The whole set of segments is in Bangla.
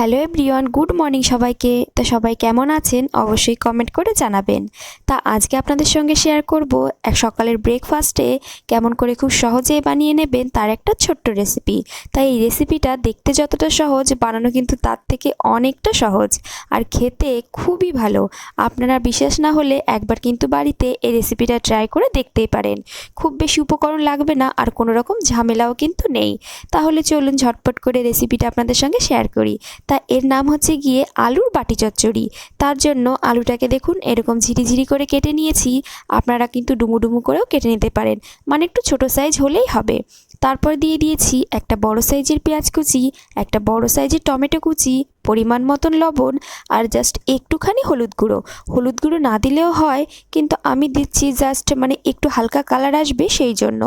হ্যালো এভরিওয়ান, গুড মর্নিং সবাইকে। তা সবাই কেমন আছেন? অবশ্যই কমেন্ট করে জানাবেন। তা আজকে আপনাদের সঙ্গে শেয়ার করব এক সকালের ব্রেকফাস্টে কেমন করে খুব সহজে বানিয়ে নেবেন তার একটা ছোট্ট রেসিপি। তাই এই রেসিপিটা দেখতে যতটা সহজ, বানানো কিন্তু তার থেকে অনেকটা সহজ আর খেতে খুবই ভালো। আপনারা বিশেষ না হলে একবার কিন্তু বাড়িতে এই রেসিপিটা ট্রাই করে দেখতেই পারেন। খুব বেশি উপকরণ লাগবে না আর কোনো রকম ঝামেলাও কিন্তু নেই। তাহলে চলুন ঝটপট করে রেসিপিটা আপনাদের সঙ্গে শেয়ার করি। তা এর নাম হচ্ছে গিয়ে আলুর বাটি চচ্চড়ি। তার জন্য আলুটাকে দেখুন, এরকম ঝিরিঝিরি করে কেটে নিয়েছি। আপনারা কিন্তু ডুমু ডুমু করেও কেটে নিতে পারেন। মানে একটু ছোট সাইজ হলেই হবে। তারপর দিয়ে দিয়েছি একটা বড় সাইজের পেঁয়াজ কুচি, একটা বড় সাইজের টমেটো কুচি পরিমাণ মতন লবণ আর জাস্ট একটুখানি হলুদ গুঁড়ো। হলুদ গুঁড়ো না দিলেও হয়, কিন্তু আমি দিচ্ছি জাস্ট মানে একটু হালকা কালার আসবে সেই জন্য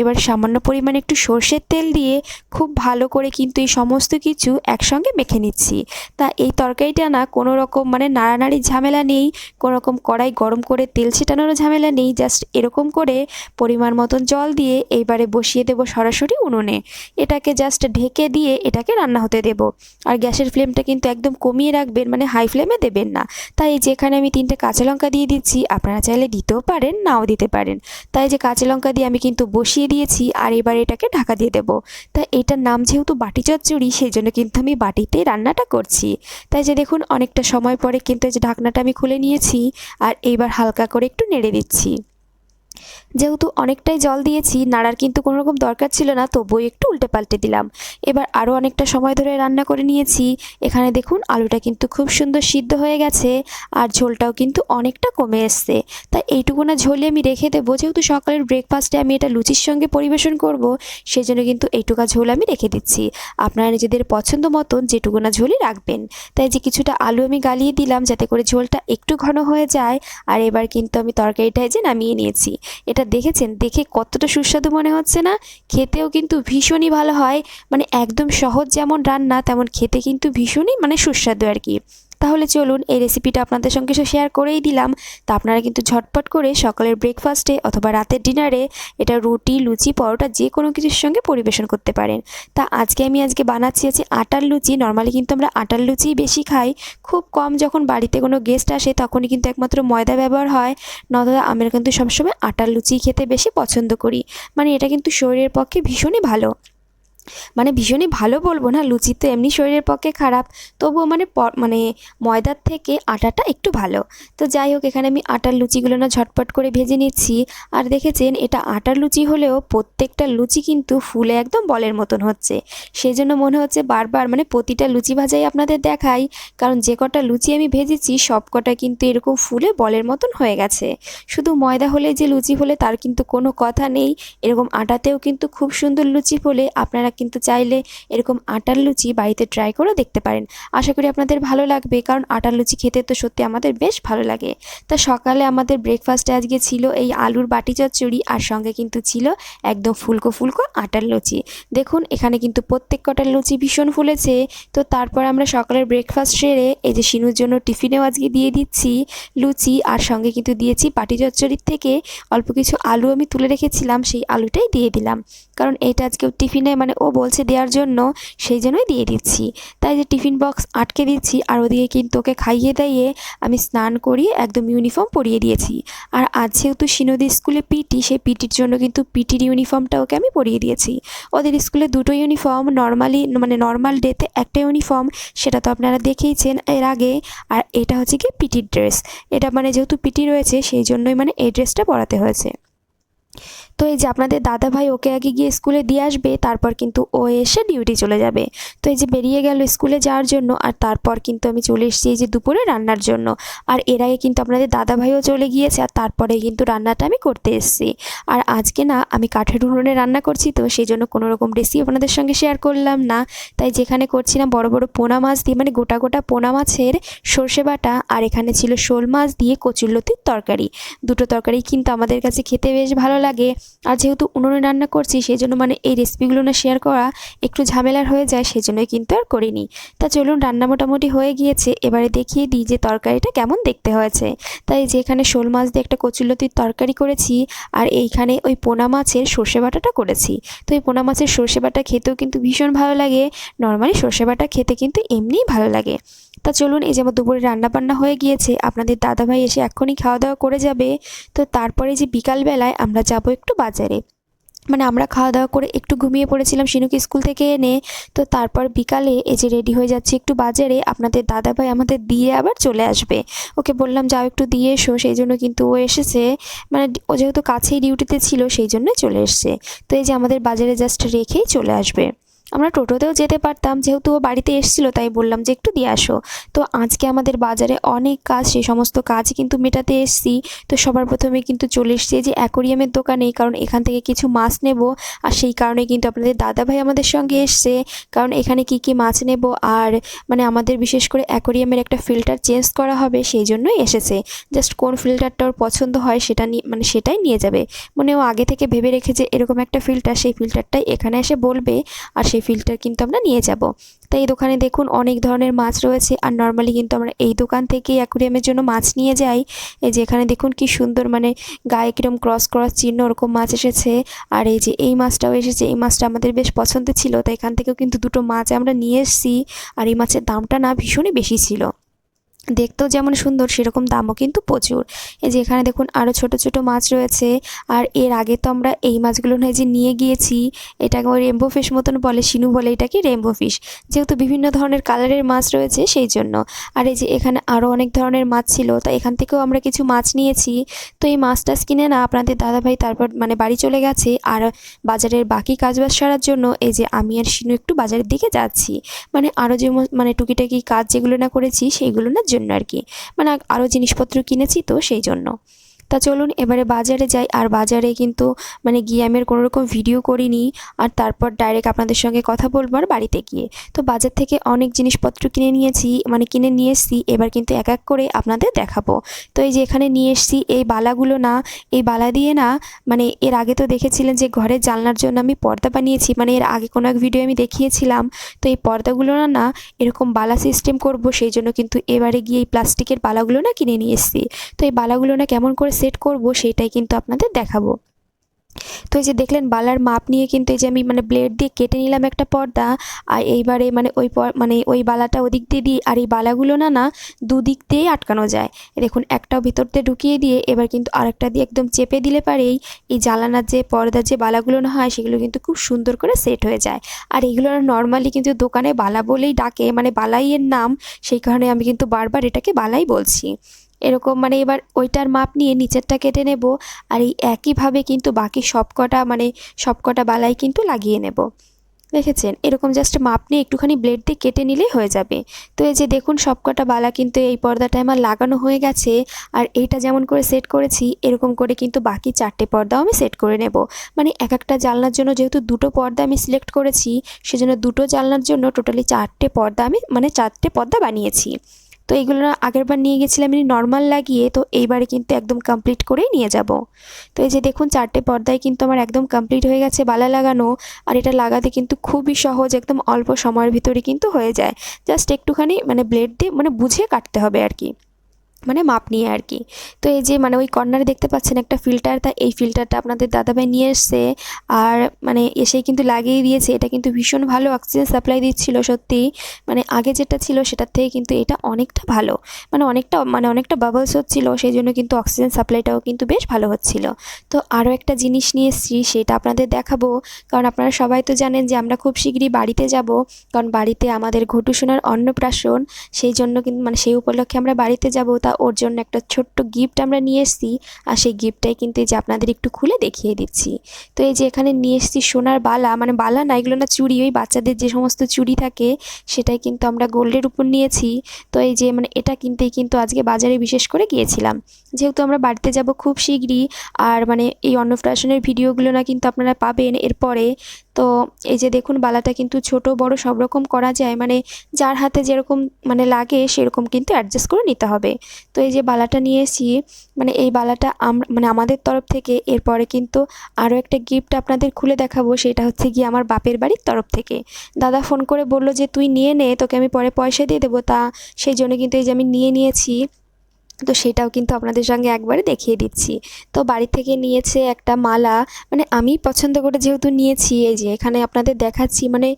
এবার সামান্য পরিমাণে একটু সর্ষের তেল দিয়ে খুব ভালো করে কিন্তু এই সমস্ত কিছু একসঙ্গে মেখে নিচ্ছি। তা এই তরকারিটা না কোনো রকম মানে নাড়ানাড়ির ঝামেলা নেই, কোনো রকম কড়াই গরম করে তেল ছিটানোরও ঝামেলা নেই জাস্ট এরকম করে পরিমাণ মতন জল দিয়ে এইবারে বসিয়ে দেবো সরাসরি উনুনে। এটাকে জাস্ট ঢেকে দিয়ে এটাকে রান্না হতে দেব। আর গ্যাসের ফ্লেমটা কিন্তু একদম কমিয়ে রাখবেন মানে হাই ফ্লেমে দেবেন না। তাই যেখানে আমি তিনটে কাঁচা লঙ্কা দিয়ে দিচ্ছি, আপনারা চাইলে দিতেও পারেন, নাও দিতে পারেন। তাই যে কাঁচা লঙ্কা দিয়ে আমি কিন্তু বসিয়ে দিয়েছি, আর এবার এটাকে ঢাকা দিয়ে দেবো। তাই এটার নাম যেহেতু বাটি চচ্চড়ি সেই জন্য কিন্তু আমি বাটিতেই রান্নাটা করছি। তাই যে দেখুন, অনেকটা সময় পরে কিন্তু এই যে ঢাকনাটা আমি খুলে নিয়েছি, আর এইবার হালকা করে একটু নেড়ে দিচ্ছি। যেহেতু অনেকটাই জল দিয়েছি, নাড়ার কিন্তু কোনো রকম দরকার ছিল না, তবুও একটু উল্টে পাল্টে দিলাম। এবার আরও অনেকটা সময় ধরে রান্না করে নিয়েছি। এখানে দেখুন, আলুটা কিন্তু খুব সুন্দর সিদ্ধ হয়ে গেছে আর ঝোলটাও কিন্তু অনেকটা কমে এসছে। তাই এইটুকুনা ঝোলে আমি রেখে দেবো, যেহেতু সকালের ব্রেকফাস্টে আমি এটা লুচির সঙ্গে পরিবেশন করব সেই জন্য কিন্তু এইটুকা ঝোল আমি রেখে দিচ্ছি। আপনারা নিজেদের পছন্দ মতন যেটুকুনা ঝোলই রাখবেন। তাই যে কিছুটা আলু আমি গালিয়ে দিলাম, যাতে করে ঝোলটা একটু ঘন হয়ে যায়, আর এবার কিন্তু আমি তরকারিটায় যে নামিয়ে নিয়েছি। এটা দেখেছেন? দেখে কতটা সুস্বাদু মনে হচ্ছে না? খেতেও কিন্তু ভীষণই ভালো হয়। মানে একদম সহজ যেমন রান্না, তেমন খেতে কিন্তু ভীষণই মানে সুস্বাদু আর কি। তাহলে চলুন এই রেসিপিটা আপনাদের সঙ্গে শেয়ার করেই দিলাম। তা আপনারা কিন্তু ঝটপট করে সকালের ব্রেকফাস্টে অথবা রাতের ডিনারে এটা রুটি, লুচি, পরোটা যে কোনো কিছুর সঙ্গে পরিবেশন করতে পারেন। তা আজকে আমি আজকে বানাচ্ছি আছে আটার লুচি। নর্মালি কিন্তু আমরা আটার লুচিই বেশি খাই। খুব কম যখন বাড়িতে কোনো গেস্ট আসে তখনই কিন্তু একমাত্র ময়দা ব্যবহার হয়। নয়তো আমরা কিন্তু সবসময় আটার লুচি খেতে বেশি পছন্দ করি। মানে এটা কিন্তু শরীরের পক্ষে ভীষণই ভালো। মানে ভীষণই ভালো বলব না, লুচি তো এমনি শরীরের পক্ষে খারাপ, তবুও মানে মানে ময়দার থেকে আটাটা একটু ভালো। তো যাই হোক, এখানে আমি আটার লুচিগুলো না ঝটপট করে ভেজে নিচ্ছি। আর দেখেছেন, এটা আটার লুচি হলেও প্রত্যেকটা লুচি কিন্তু ফুলে একদম বলের মতন হচ্ছে। সেই জন্য মনে হচ্ছে বারবার মানে প্রতিটা লুচি ভাজাই আপনাদের দেখাই, কারণ যে কটা লুচি আমি ভেজেছি, সব কটা কিন্তু এরকম ফুলে বলের মতন হয়ে গেছে। শুধু ময়দা হলে যে লুচি হলে তার কিন্তু কোনো কথা নেই, এরকম আটাতেও কিন্তু খুব সুন্দর লুচি ফলে আপনারা কিন্তু চাইলে এরকম আটার লুচি বাড়িতে ট্রাই করে দেখতে পারেন। আশা করি আপনাদের ভালো লাগবে, কারণ আটার লুচি খেতে তো সত্যি আমাদের বেশ ভালো লাগে। তা সকালে আমাদের ব্রেকফাস্টে আজকে ছিল এই আলুর বাটি চচ্চড়ি, আর সঙ্গে কিন্তু ছিল একদম ফুলকো ফুলকো আটার লুচি। দেখুন, এখানে কিন্তু প্রত্যেক কটার লুচি ভীষণ ফুলেছে। তো তারপর আমরা সকালের ব্রেকফাস্ট সেরে এই যে শিনুর জন্য টিফিনেও আজকে দিয়ে দিচ্ছি লুচি, আর সঙ্গে কিন্তু দিয়েছি বাটি চচ্চড়ির থেকে অল্প কিছু আলু আমি তুলে রেখেছিলাম, সেই আলুটাই দিয়ে দিলাম। কারণ এটা আজকে টিফিনে মানে ও বলছে দেওয়ার জন্য, সেই জন্যই দিয়ে দিচ্ছি। তাই যে টিফিন বক্স আটকে দিচ্ছি, আর ওদিকে কিন্তু ওকে খাইয়ে দাইয়ে আমি স্নান করিয়ে একদম ইউনিফর্ম পরিয়ে দিয়েছি। আর আজ যেহেতু সিনদি স্কুলে পিটি, সেই পিটির জন্য কিন্তু পিটির ইউনিফর্মটা ওকে আমি পরিয়ে দিয়েছি। ওদের স্কুলে দুটো ইউনিফর্ম, নর্মালি মানে নর্মাল ডেতে একটা ইউনিফর্ম, সেটা তো আপনারা দেখেইছেন এর আগে। আর এটা হচ্ছে কি পিটির ড্রেস। এটা মানে যেহেতু পিটি রয়েছে, সেই জন্যই মানে এই ড্রেসটা পরাতে হয়েছে। তো এই যে আপনাদের দাদা ভাই ওকে আগে গিয়ে স্কুলে দিয়ে আসবে, তারপর কিন্তু ও এসে ডিউটি চলে যাবে। তো এই যে বেরিয়ে গেল স্কুলে যাওয়ার জন্য, আর তারপর কিন্তু আমি চলে এসেছি এই যে দুপুরে রান্নার জন্য। আর এর আগে কিন্তু আপনাদের দাদা ভাইও চলে গিয়েছে, আর তারপরে কিন্তু রান্নাটা আমি করতে এসেছি। আর আজকে না, আমি কাঠের উনুনে রান্না করছি, তো সেই জন্য কোনো রকম রেসিপি আপনাদের সঙ্গে শেয়ার করলাম না। তাই যেখানে করছিলাম বড় বড় পোনা মাছ দিয়ে মানে গোটা গোটা পোনা মাছের সর্ষে বাটা, আর এখানে ছিল শোল মাছ দিয়ে কচুরলতির তরকারি। দুটো তরকারি কিন্তু আমাদের কাছে খেতে বেশ ভালো লাগে। আর যেহেতু উনুনে রান্না করছি সেই জন্য মানে এই রেসিপিগুলো না শেয়ার করা একটু ঝামেলার হয়ে যায় সেই জন্যই কিন্তু আর করিনি। তা চলুন, রান্না মোটামুটি হয়ে গিয়েছে। এবারে দেখিয়ে দিই যে তরকারিটা কেমন দেখতে হয়েছে। তাই যেখানে শোল মাছ দিয়ে একটা কচুলতির তরকারি করেছি, আর এইখানে ওই পোনা মাছের সর্ষে বাটাটা করেছি। তো এই পোনা মাছের সর্ষে বাটা খেতেও কিন্তু ভীষণ ভালো লাগে। নর্মালি সর্ষে বাটা খেতে কিন্তু এমনিই ভালো লাগে। তা চলুন, এই যে আমার দুপুরে রান্না বান্না হয়ে গিয়েছে, আপনাদের দাদাভাই এসে এক্ষুনি খাওয়া দাওয়া করে যাবে। তো তারপরে যে বিকালবেলায় আমরা যাব একটু বাজারে। মানে আমরা খাওয়া দাওয়া করে একটু ঘুমিয়ে পড়েছিলাম শিনুকে স্কুল থেকে এনে। তো তারপর বিকালে এই যে রেডি হয়ে যাচ্ছি একটু বাজারে, আপনাদের দাদাভাই আমাদের দিয়ে আবার চলে আসবে। ওকে বললাম, যাও একটু দিয়ে এসো। সেই জন্য কিন্তু ও এসেছে। মানে ও যেহেতু কাছেই ডিউটিতে ছিল, সেই জন্য চলে এসছে। তো এই যে আমাদের বাজারে জাস্ট রেখেই চলে আসবে। আমরা টোটোতেও যেতে পারতাম, যেহেতু ও বাড়িতে এসেছিল, তাই বললাম যে একটু দিয়ে আসো। তো আজকে আমাদের বাজারে অনেক কাজ সেই সমস্ত কাজ কিন্তু মেটাতে এসছি। তো সবার প্রথমে কিন্তু চলে এসছি যে অ্যাকোরিয়ামের দোকানে কারণ এখান থেকে কিছু মাছ নেব। আর সেই কারণে কিন্তু আপনাদের দাদাভাই আমাদের সঙ্গে এসছে, কারণ এখানে কি কি মাছ নেব আর মানে আমাদের বিশেষ করে অ্যাকোরিয়ামের একটা ফিল্টার চেঞ্জ করা হবে, সেই জন্যই এসেছে। জাস্ট কোন ফিল্টারটা ওর পছন্দ হয়, সেটা নিয়ে মানে সেটাই নিয়ে যাবে। মানে ও আগে থেকে ভেবে রেখেছে, এরকম একটা ফিল্টার, সেই ফিল্টারটাই এখানে এসে বলবে। আর সেই ফিল্টার কিন্তু আমরা নিয়ে যাব। তাই এই দোকানে দেখুন অনেক ধরনের মাছ রয়েছে আর নর্মালি কিন্তু আমরা এই দোকান থেকেই অ্যাকুরিয়ামের জন্য মাছ নিয়ে যাই। এই যে এখানে দেখুন কি সুন্দর মানে গায়ে কিরম ক্রস ক্রস চিহ্ন ওরকম মাছ এসেছে। আর এই যে এই মাছটাও এসেছে, এই মাছটা আমাদের বেশ পছন্দ ছিল। তাই এখান থেকেও কিন্তু দুটো মাছ আমরা নিয়ে এসেছি। আর এই মাছের দামটা না ভীষণই বেশি ছিল। দেখতেও যেমন সুন্দর, সেরকম দামও কিন্তু প্রচুর। এই যে এখানে দেখুন আরও ছোট ছোট মাছ রয়েছে, আর এর আগে তো আমরা এই মাছগুলো নয় যে নিয়ে গিয়েছি, এটাকে ওই রেম্বো ফিশ মতন বলে, শিনু বলে এটাকে রেম্বো ফিশ যেহেতু বিভিন্ন ধরনের কালারের মাছ রয়েছে, সেই জন্য। আর এই যে এখানে আরও অনেক ধরনের মাছ ছিল, তা এখান থেকেও আমরা কিছু মাছ নিয়েছি। তো এই মাছ টাছ কিনে না, আপনাদের দাদাভাই তারপর মানে বাড়ি চলে গেছে, আর বাজারের বাকি কাজবাজ সারার জন্য এই যে আমি আর শিনু একটু বাজারের দিকে যাচ্ছি। মানে আরও যে মানে টুকিটাকি কাজ যেগুলো না করেছি, সেইগুলো না জন্য আর কি। মানে আরও জিনিসপত্র কিনেছি তো সেই জন্য। তা চলুন, এবারে বাজারে যাই। আর বাজারে কিন্তু মানে গিয়ে আমি কোনো রকম ভিডিও করিনি। আর তারপর ডাইরেক্ট আপনাদের সঙ্গে কথা বলব আর বাড়িতে গিয়ে। তো বাজার থেকে অনেক জিনিসপত্র কিনে নিয়েছি মানে কিনে নিয়ে এসেছি। এবার কিন্তু এক এক করে আপনাদের দেখাবো। তো এই যে এখানে নিয়ে এসেছি, এই বালাগুলো না, এই বালা দিয়ে না মানে এর আগে তো দেখেছিলেন যে ঘরের জানলার জন্য আমি পর্দা বানিয়েছি। মানে এর আগে কোনো এক ভিডিও আমি দেখিয়েছিলাম। তো এই পর্দাগুলো না না এরকম বালা সিস্টেম করব, সেই জন্য কিন্তু এবারে গিয়ে এই প্লাস্টিকের বালাগুলো না কিনে নিয়ে এসেছি। তো এই বালাগুলো না কেমন করে সেট করব, সেটাই কিন্তু আপনাদের দেখাবো। তো এই যে দেখলেন, বালার মাপ নিয়ে কিন্তু এই যে আমি মানে ব্লেড দিয়ে কেটে নিলাম একটা পর্দা, আর এইবারে মানে ওই মানে ওই বালাটা ওদিক দিয়ে দিই, আর এই বালাগুলো না না দুদিক দিয়েই আটকানো যায়। দেখুন, একটাও ভিতর দিয়ে ঢুকিয়ে দিয়ে এবার কিন্তু আরেকটা দিয়ে একদম চেপে দিলে পারেই এই জ্বালানার যে পর্দার যে বালাগুলো না হয়, সেগুলো কিন্তু খুব সুন্দর করে সেট হয়ে যায়। আর এগুলো নর্মালি কিন্তু দোকানে বালা বলেই ডাকে মানে বালাইয়ের নাম, সেই কারণে আমি কিন্তু বারবার এটাকে বালাই বলছি। এরকম মানে এবার ওইটার মাপ নিয়ে নিচেরটা কেটে নেব আর এই একইভাবে কিন্তু বাকি সবকটা মানে সবকটা বালাই কিন্তু লাগিয়ে নেব। দেখেছেন? এরকম জাস্ট মাপ নিয়ে একটুখানি ব্লেড দিয়ে কেটে নিলেই হয়ে যাবে। তো এই যে দেখুন সবকটা বালা কিন্তু এই পর্দাটা আমার লাগানো হয়ে গেছে আর এইটা যেমন করে সেট করেছি, এরকম করে কিন্তু বাকি চারটে পর্দাও আমি সেট করে নেব। মানে এক একটা জানলার জন্য যেহেতু দুটো পর্দা আমি সিলেক্ট করেছি, সেজন্য দুটো জানলার জন্য টোটালি চারটে পর্দা আমি মানে চারটে পর্দা বানিয়েছি। তো এইগুলো আগেরবার নিয়ে গেছিলাম আমি নর্মাল লাগিয়ে, তো এইবারে কিন্তু একদম কমপ্লিট করেই নিয়ে যাব। তো এই যে দেখুন, চারটে পর্দায় কিন্তু আমার একদম কমপ্লিট হয়ে গেছে বালা লাগানো, আর এটা লাগাতে কিন্তু খুবই সহজ, একদম অল্প সময়ের ভিতরে কিন্তু হয়ে যায়। জাস্ট একটুখানি মানে ব্লেড দিয়ে মানে বুঝে কাটতে হবে আর কি। মানে মাপ নিয়ে আর কি। তো এই যে মানে ওই কর্নারে দেখতে পাচ্ছেন একটা ফিল্টার তা এই ফিল্টারটা আপনাদের দাদাভাই নিয়ে এসছে আর মানে এসেই কিন্তু লাগিয়ে দিয়েছে। এটা কিন্তু ভীষণ ভালো অক্সিজেন সাপ্লাই দিচ্ছিল সত্যি। মানে আগে যেটা ছিল সেটার থেকে কিন্তু এটা অনেকটা ভালো। মানে অনেকটা মানে অনেকটা বাবলস হচ্ছিল, সেই জন্য কিন্তু অক্সিজেন সাপ্লাইটাও কিন্তু বেশ ভালো হচ্ছিল। তো আরও একটা জিনিস নিয়ে এসেছি, সেটা আপনাদের দেখাবো। কারণ আপনারা সবাই তো জানেন যে আমরা খুব শীঘ্রই বাড়িতে যাব। কারণ বাড়িতে আমাদের ঘটুসোনার অন্নপ্রাশন, সেই জন্য কিন্তু মানে সেই উপলক্ষে আমরা বাড়িতে যাব। তা ওর জন্য একটা ছোট্ট গিফট আমরা নিয়ে এসেছি। আর সেই গিফটটাই কিন্তু এই যে আপনাদের একটু খুলে দেখিয়ে দিচ্ছি। তো এই যে এখানে নিয়ে এসেছি সোনার বালা। মানে বালা না, এগুলো না চুড়ি ওই বাচ্চাদের যে সমস্ত চুড়ি থাকে, সেটাই কিন্তু আমরা গোল্ডের উপর নিয়েছি। তো এই যে মানে এটা কিনতেই কিন্তু আজকে বাজারে বিশেষ করে গিয়েছিলাম। যেহেতু আমরা বাড়িতে যাব খুব শীঘ্রই, আর মানে এই অন্নপ্রাশনের ভিডিওগুলো না কিন্তু আপনারা পাবেন এরপরে। তো এই যে দেখুন, বালাটা কিন্তু ছোট, বড়, সব রকম করা যায়। মানে যার হাতে যেরকম মানে লাগে, সেরকম কিন্তু অ্যাডজাস্ট করে নিতে হবে। তো এই যে বালাটা নিয়ে এসেছি মানে এই বালাটা আম- মানে আমাদের তরফ থেকে এরপরে কিন্তু আরও একটা গিফট আপনাদের খুলে দেখাবো, সেটা হচ্ছে গিয়ে আমার বাপের বাড়ির তরফ থেকে। দাদা ফোন করে বলল যে, তুই নিয়ে নে, তোকে আমি পরে পয়সা দিয়ে দেবো। তা সেই জন্য কিন্তু এই যে আমি নিয়ে নিয়েছি। তো সেটাও কিন্তু আপনাদের সঙ্গে একবারে দেখিয়ে দিচ্ছি। তো বাড়ি থেকে নিয়েছে একটা মালা মানে আমি পছন্দ করে যেহেতু নিয়েছি, এই যে এখানে আপনাদের দেখাচ্ছি মানে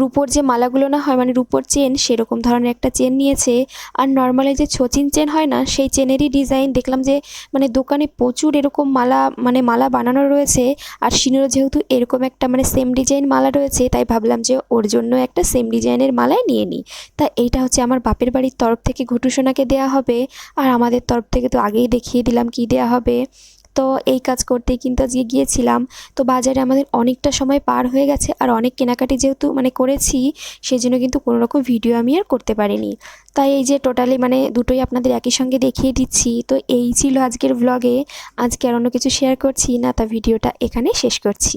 রূপোর যে মালাগুলো না হয় মানে রূপোর চেন, সেরকম ধরনের একটা চেন নিয়েছে। আর নর্মালি যে ছচিন চেন হয় না, সেই চেনেরই ডিজাইন দেখলাম যে মানে দোকানে প্রচুর এরকম মালা মানে মালা বানানো রয়েছে। আর সিনেরও যেহেতু এরকম একটা মানে সেম ডিজাইন মালা রয়েছে, তাই ভাবলাম যে ওর জন্য একটা সেম ডিজাইনের মালাই নিয়ে নিই। তা এইটা হচ্ছে আমার বাপের বাড়ির তরফ থেকে ঘটুসোনাকে দেওয়া হবে। আর আমাদের তরফ থেকে তো আগেই দেখিয়ে দিলাম কি দেওয়া হবে। তো এই কাজ করতেই কিন্তু আজকে গিয়েছিলাম। তো বাজারে আমাদের অনেকটা সময় পার হয়ে গেছে আর অনেক কেনাকাটি যেহেতু মানে করেছি সেই জন্য কিন্তু কোনো রকম ভিডিও আমি আর করতে পারিনি। তাই এই যে টোটালি মানে দুটোই আপনাদের একই সঙ্গে দেখিয়ে দিচ্ছি। তো এই ছিল আজকের ব্লগে আজকে আর অন্য কিছু শেয়ার করছি না, তা ভিডিওটা এখানে শেষ করছি।